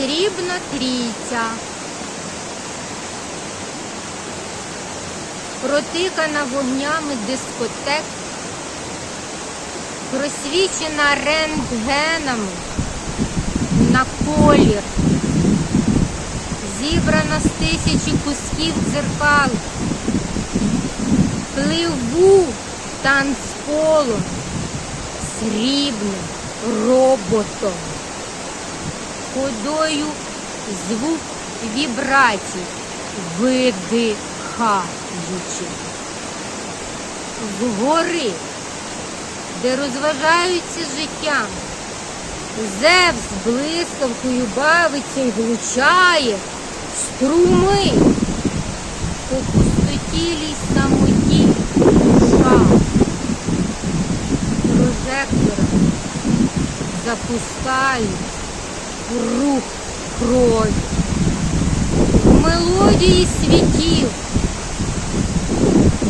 Срібна трійця. Протикана вогнями дискотек, просвічена рентгенами на колір, зібрана з тисячі кусків дзеркал, пливу танцполом, срібним роботом, ходою звук вібрацій, видихаючи. Згори, де розважаються життям, Зевс блискавкою бавиться й влучає струми по пустотілій самоті душа. Прожектора запускають рух крові. В мелодії світів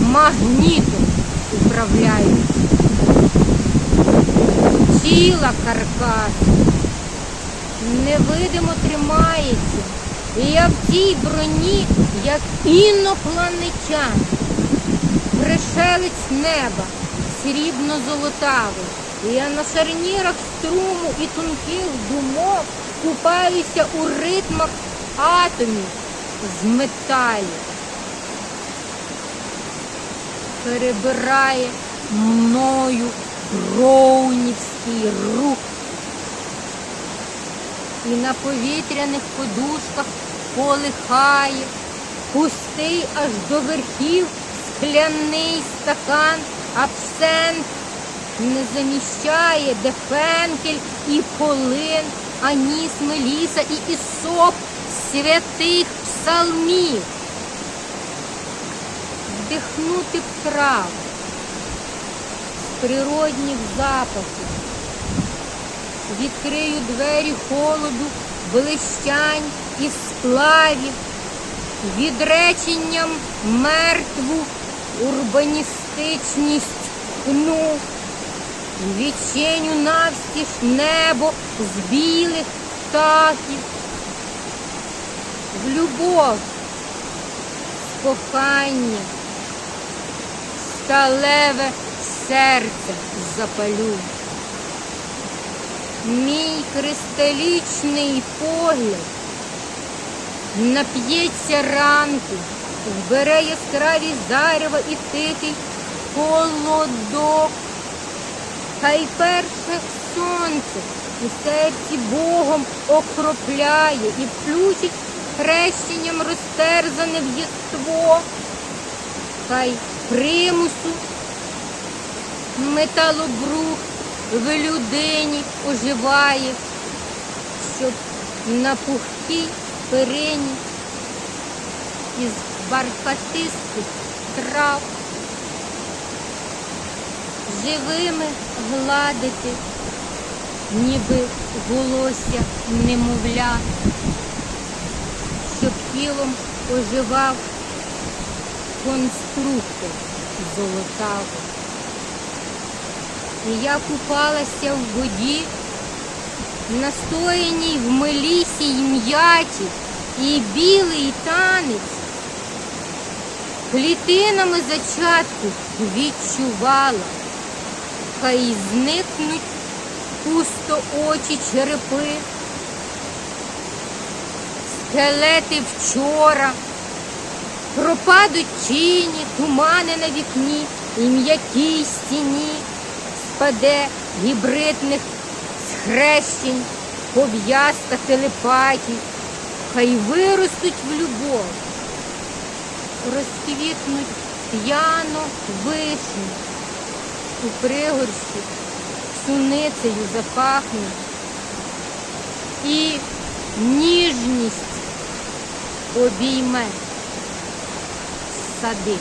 магнітом управляють тіла каркас невидимо тримається, і я в цій броні, як інопланетян, пришелець неба, срібно-золотавий. Я на шарнірах струму і тонких думок купаюся у ритмах атомів з металів. Перебирає мною броунівський рух. І на повітряних подушках полихає, пустий аж до верхів скляний стакан, абсент не заміщає, де фенкель і полин, аніс, меліса і ісоп святих псалмів. Вдихнути трав природних запахів. Відкрию двері холоду, блищань і сплавів, відреченням мертву урбаністичність хну, відчиню навстіж небо з білих птахів, в любов, з кохання, сталеве серце запалю. Мій кристалічний погляд нап'ється ранку, вбере яскраві зарева і тихий холодок. Хай перше сонце у серці Богом окропляє і включить хрещенням розтерзане в єство. Хай примусу металобрух в людині оживає, щоб на пухкій перині із бархатистих трав живими гладити, ніби волосся немовля, щоб тілом оживав конструктор золотавий. І я купалася в воді, настояній в мелісі й м'яті, і білий танець. Клітинами зачатку відчувала, хай зникнуть пусто очі черепи, скелети вчора, пропадуть тіні, тумани на вікні і м'якій стіні спаде гібридних схрещень, пов'язка телепатій, хай виростуть в любов, розквітнуть п'яно вишні, у пригорщі суницею запахне, і ніжність обійме сади.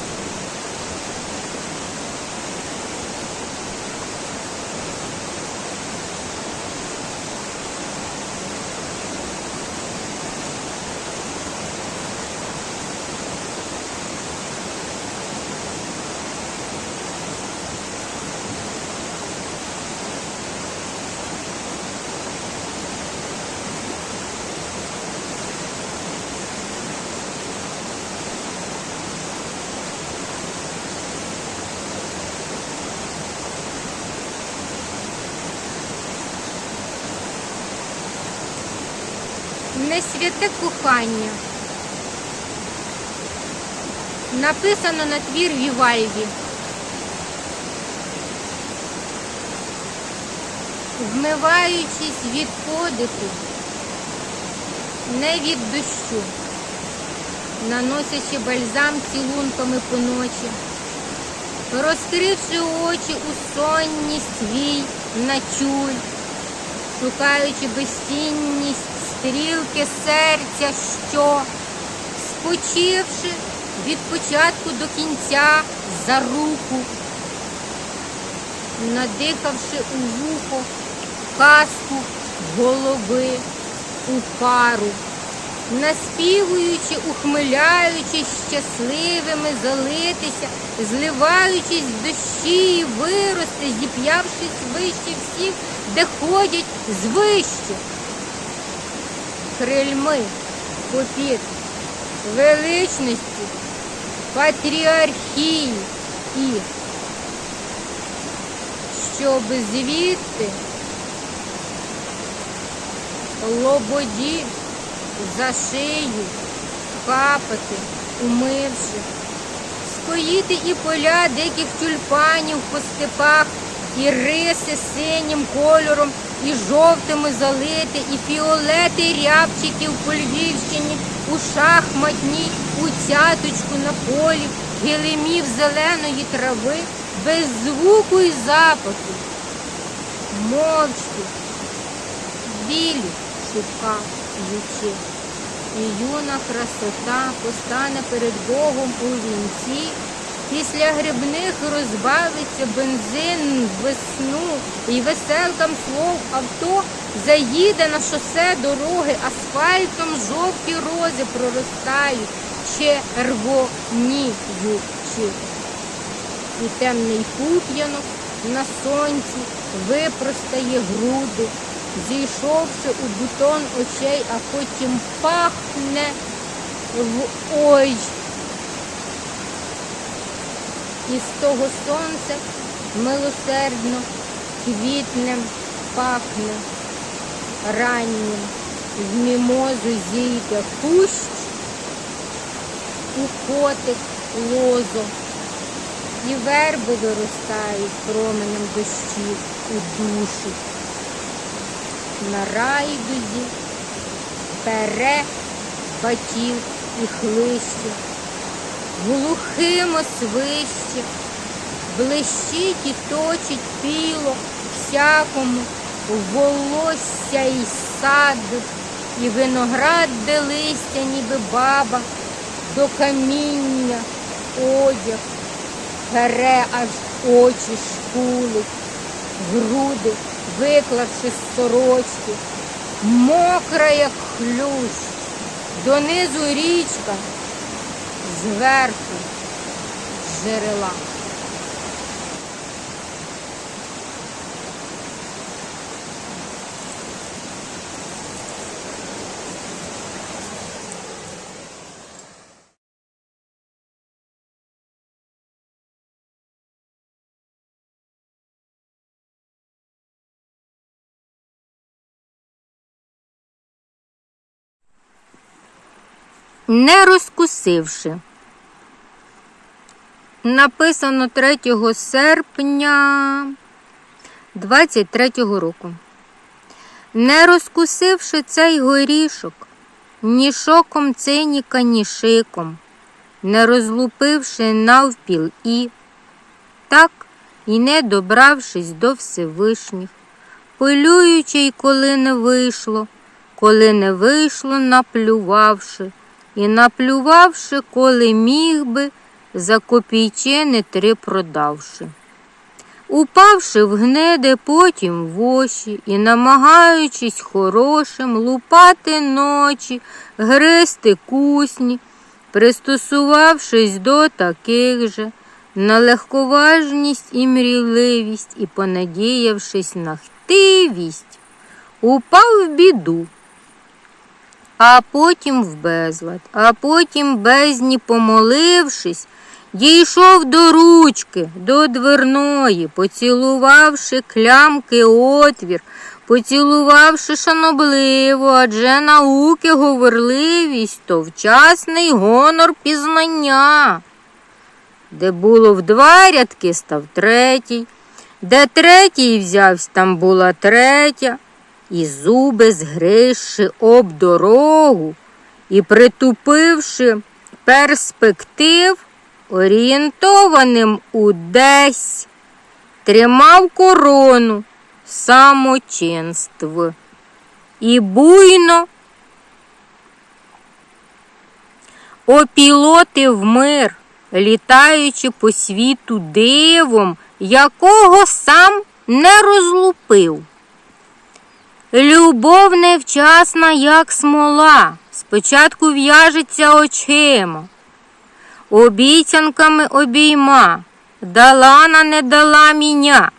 Святе кохання. Написано на твір Вівальді. Вмиваючись від подиху, не від дощу, наносячи бальзам цілунками по ночі, розкривши очі у сонність вій на чуль, шукаючи безцінність стрілки серця, що, спочивши від початку до кінця за руку, надихавши у вухо казку голови у пару, наспівуючи, ухмиляючись, щасливими залитися, зливаючись в дощі і вирости, зіп'явшись вище всіх, де ходять звище. Крильми попід величності, патріархії і щоб звідти лободі за шию капати, умивши, скоїти і поля диких тюльпанів по степах, і риси синім кольором, і жовтими залити, і фіолети рябчиків по Львівщині, у шахматній, у цяточку на полі, гілимів зеленої трави, без звуку і запаху, мовчки, білі шибка ючи. І юна красота постане перед Богом у вінці. Після грибних розбавиться бензин весну і веселкам слов авто заїде на шосе дороги, асфальтом жовті рози проростають, червоніючи. І темний пуп'янок на сонці випростає груди, зійшовши у бутон очей, а потім пахне в ой. І з того сонця милосердно квітнем пахне раннім, в мімозу зійде кущ, у котик лозо, і верби виростають променем дощів у душі. На райдузі пере батів і хлище, глухим освище, блищить і точить піло всякому волосся і сад, і виноград, де листя, ніби баба, до каміння одяг, пере аж очі шкулить, груди, виклавши з сорочки, мокра, як хлющ, донизу річка, зверху джерела. Не розкусивши. Написано 3 серпня 23 року. Не розкусивши цей горішок, ні шоком циніка, ні шиком, не розлупивши навпіл і, так і не добравшись до Всевишніх, полюючи й коли не вийшло, коли не вийшло, наплювавши, і наплювавши, коли міг би, за копійчини три продавши. Упавши в гнеди потім в очі і намагаючись хорошим лупати ночі, гризти кусні, пристосувавшись до таких же, на легковажність і мрійливість і понадіявшись на хтивість, упав в біду а потім в безлад, а потім бездні помолившись, дійшов до ручки, до дверної, поцілувавши клямки отвір, поцілувавши шанобливо, адже науки говорливість то вчасний гонор пізнання. Де було в два рядки, став третій, де третій взявсь, там була третя, і зуби згризши об дорогу і притупивши перспектив, орієнтованим у десь, тримав корону самочинств і буйно опілотив мир, літаючи по світу дивом, якого сам не розлупив. Любов невчасна, як смола, спочатку в'яжеться очима, обіцянками обійма, дала на не дала міня,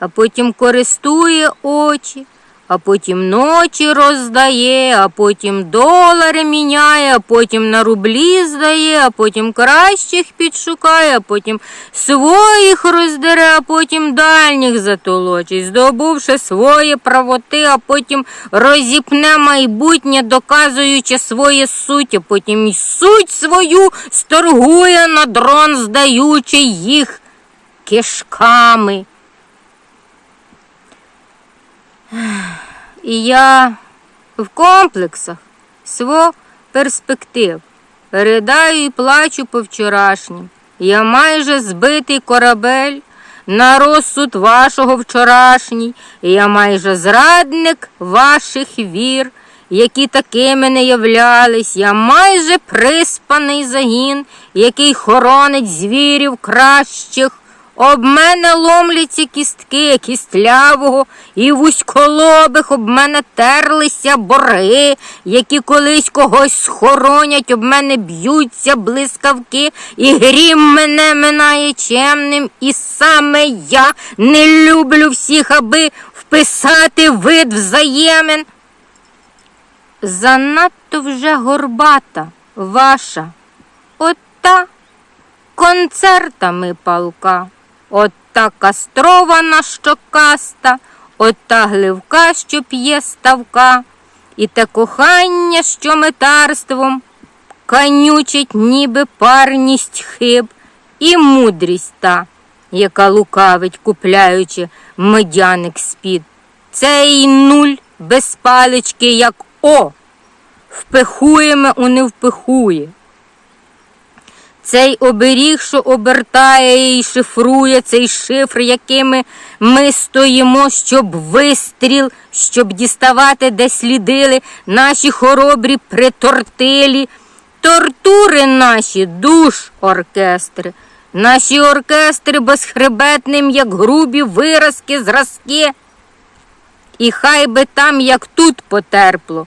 а потім користує очі, а потім ночі роздає, а потім долари міняє, а потім на рублі здає, а потім кращих підшукає, а потім своїх роздере, а потім дальніх затолочить, здобувши свої правоти, а потім розіпне майбутнє, доказуючи своє суть, а потім й суть свою сторгує на дрон, здаючи їх кишками. І я в комплексах сво перспектив ридаю і плачу по вчорашнім. Я майже збитий корабель на розсуд вашого вчорашній, я майже зрадник ваших вір, які такими не являлись. Я майже приспаний загін, який хоронить звірів кращих. Об мене ломляться кістки кістлявого і вузьколобих об мене терлися борги, які колись когось схоронять, об мене б'ються блискавки, і грім мене минає чемним, і саме я не люблю всіх, аби вписати вид взаємин. Занадто вже горбата ваша, ота концертами палка. От та кастрована щокаста, от та гливка, що п'є ставка, і те кохання, що метарством канючить, ніби парність хиб, і мудрість та, яка лукавить, купляючи медяник з-під. Цей нуль без палички, як о, впихуємо у невпихує. Цей оберіг, що обертає і шифрує цей шифр, якими ми стоїмо, щоб вистріл, щоб діставати, де слідили наші хоробрі притортилі, тортури наші, душ оркестри, наші оркестри безхребетним, як грубі виразки, зразки. І хай би там, як тут потерпло,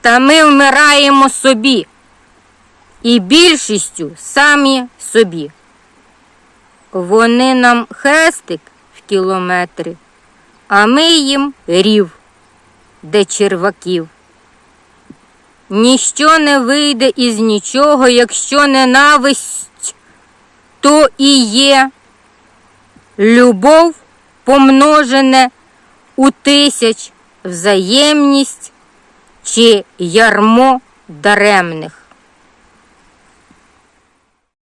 та ми вмираємо собі і більшістю самі собі. Вони нам хрестик в кілометри, а ми їм рів, де черваків. Ніщо не вийде із нічого, якщо ненависть то і є любов помножене у тисяч взаємність чи ярмо даремних.